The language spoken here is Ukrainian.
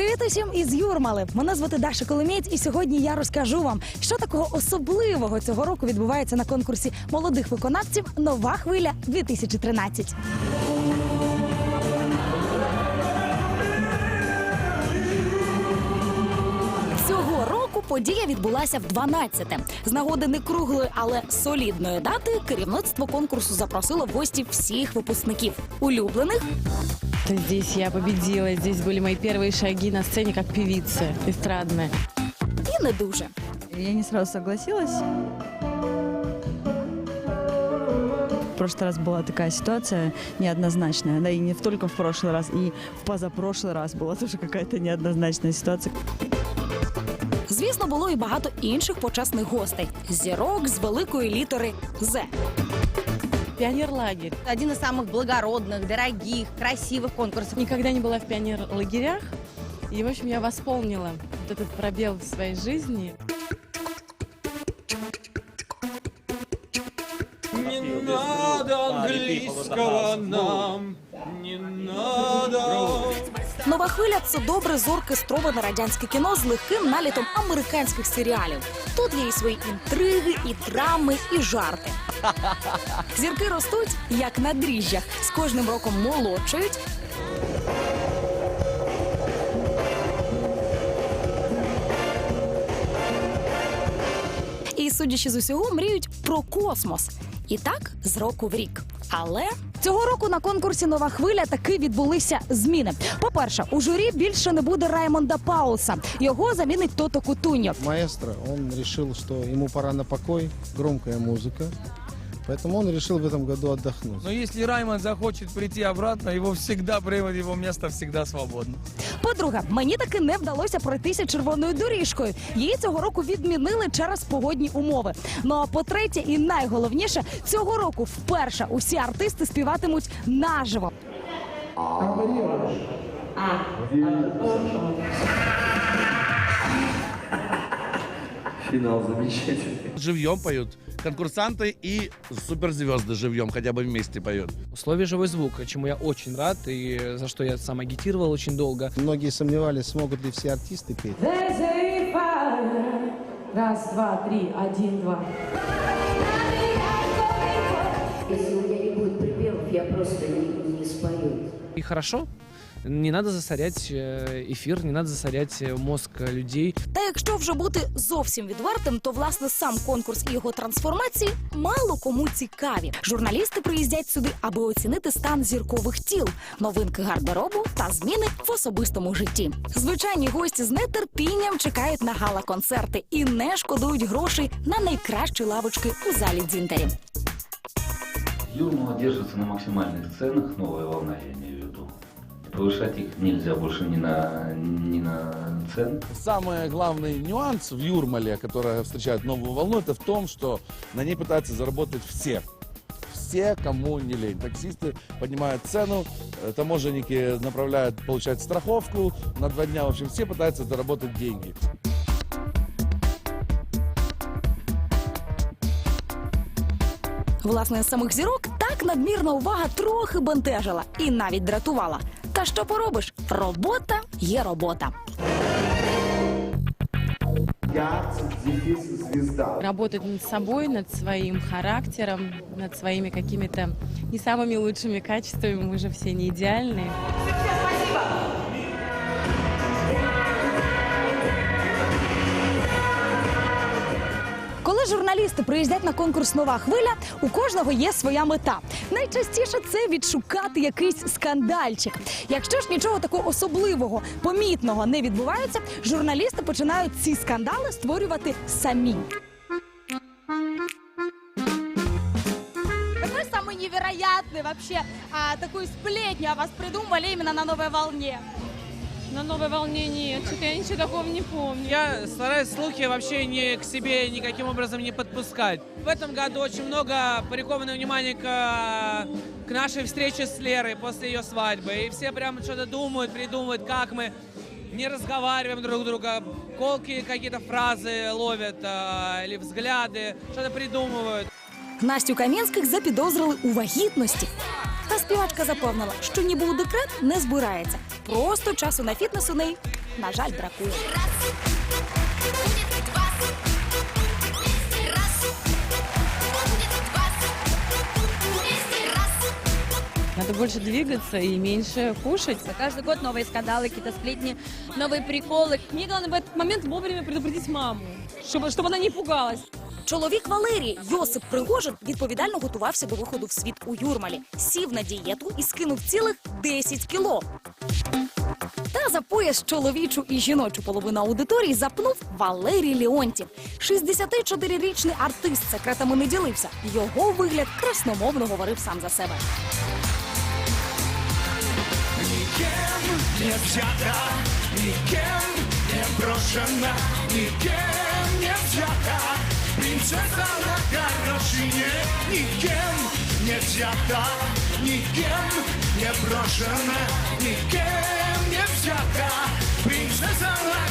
Привіт усім із Юрмали. Мене звати Даша Коломієць, і сьогодні я розкажу вам, що такого особливого цього року відбувається на конкурсі молодих виконавців Нова хвиля 2013 подія відбулася в 12-те. З нагоди не круглої, але солідної дати керівництво конкурсу запросило в гості всіх випускників улюблених То Здесь я победила, здесь были мои первые шаги на сцене как певица эстрадная. і не дуже. Я не сразу согласилась. В прошлый раз была такая ситуация неоднозначная, да и не только в прошлый раз, и в позапрошлый раз была тоже какая-то неоднозначная ситуация. Звісно, було і багато інших почесних гостей. Зірок з великої літери З. Пионерлагерь. Один из самых благородных, дорогих, красивых конкурсов. Никогда не была в пионерлагерях. И, в общем, я восполнила вот этот пробел в своей жизни. Не надо английского нам, не надо. Нова хвиля це добре зорке строване радянське кіно з легким налітом американських серіалів. Тут є і свої інтриги, і драми, і жарти. Зірки ростуть як на дріжджах, з кожним роком молодшають. Судячи з усього, мріють про космос. І так з року в рік. Але цього року на конкурсі Нова хвиля таки відбулися зміни. По-перше, у журі більше не буде Раймонда Пауса. Його замінить Тото Кутуньо. Маестро, он решил, что ему пора на покой, громкая музыка. Поэтому он решил в этом году отдохнуть. Но если Раймонд захочет прийти обратно, его всегда примут, его место всегда свободно. По-друге, мені таки не вдалося пройтися червоною доріжкою. Її цього року відмінили через погодні умови. Ну а по-третє, і найголовніше, цього року вперше усі артисти співатимуть наживо. Финал замечательный. живьем поют. Конкурсанты и суперзвезды живьем хотя бы вместе поют. условии живой звук, чему я очень рад и за что я сам агитировал очень долго. Многие сомневались, смогут ли все артисты петь. Раз, два, три, один, два. Если у меня не будет припевов, я просто не, не спою. И хорошо. Не надо засорять э, эфир, не надо засорять э, мозг э, людей. Та якщо вже бути зовсім відвертим, то власне сам конкурс і його трансформації мало кому цікаві. Журналісти приїздять сюди, аби оцінити стан зіркових тіл, новинки гардеробу та зміни в особистому житті. Звичайні гості з нетерпінням чекають на гала-концерти і не шкодують грошей на найкращі лавочки у залі дзінтарі. Юрмала держится на максимальных ценах, новая волна, я имею в виду. Повышать их нельзя больше ни на, ни на цен. Самый главный нюанс в Юрмале, которая встречает новую волну, это в том, что на ней пытаются заработать все. Все, кому не лень. Таксисты поднимают цену, э, таможенники направляют получать страховку на два дня. В общем, все пытаются заработать деньги. Власне, самих зірок так надмірна увага трохи бентежила і навіть дратувала. Та що поробиш? Робота є робота. Работать над собой, над своим характером, над своими какими-то не самыми лучшими качествами. Мы же все не идеальные. Коли журналісти приїздять на конкурс Нова хвиля, у кожного є своя мета. Найчастіше це відшукати якийсь скандальчик. Якщо ж нічого такого особливого, помітного не відбувається, журналісти починають ці скандали створювати самі. Какой самый невероятный вообще а, сплетню о вас придумали именно на новой волне? На новой волне нет, что-то я ничего такого не помню. Я стараюсь слухи вообще не к себе никаким образом не подпускать. В этом году очень много приковано внимание к, к нашей встрече с Лерой после ее свадьбы. И все прям что-то думают, придумывают, как мы не разговариваем друг друга, колкие какие-то фразы ловят а, или взгляды, что-то придумывают. Настю Кам'янських запідозрили у вагітності. Та співачка запевнила, що ніби у декрет не збирається. Просто часу на фітнес у неї на жаль, бракує. Надо больше двигаться и меньше кушать. Каждый год новые скандалы, какие-то сплетни, новые приколы. Мне главное в этот момент вовремя предупредить маму, чтобы, чтобы она не пугалась. Чоловік Валерії Йосип Пригожин відповідально готувався до виходу в світ у Юрмалі. Сів на дієту і скинув цілих 10 кіло. Та за пояс чоловічу і жіночу половину аудиторії запнув Валерій Леонтів. 64-річний артист секретами не ділився. Його вигляд красномовно говорив сам за себе. не взята, никем не брошена, никем не взята. princesa na karnosinie Nikiem nie wzięta, nikiem nie proszona Nikiem nie wzięta, princesa na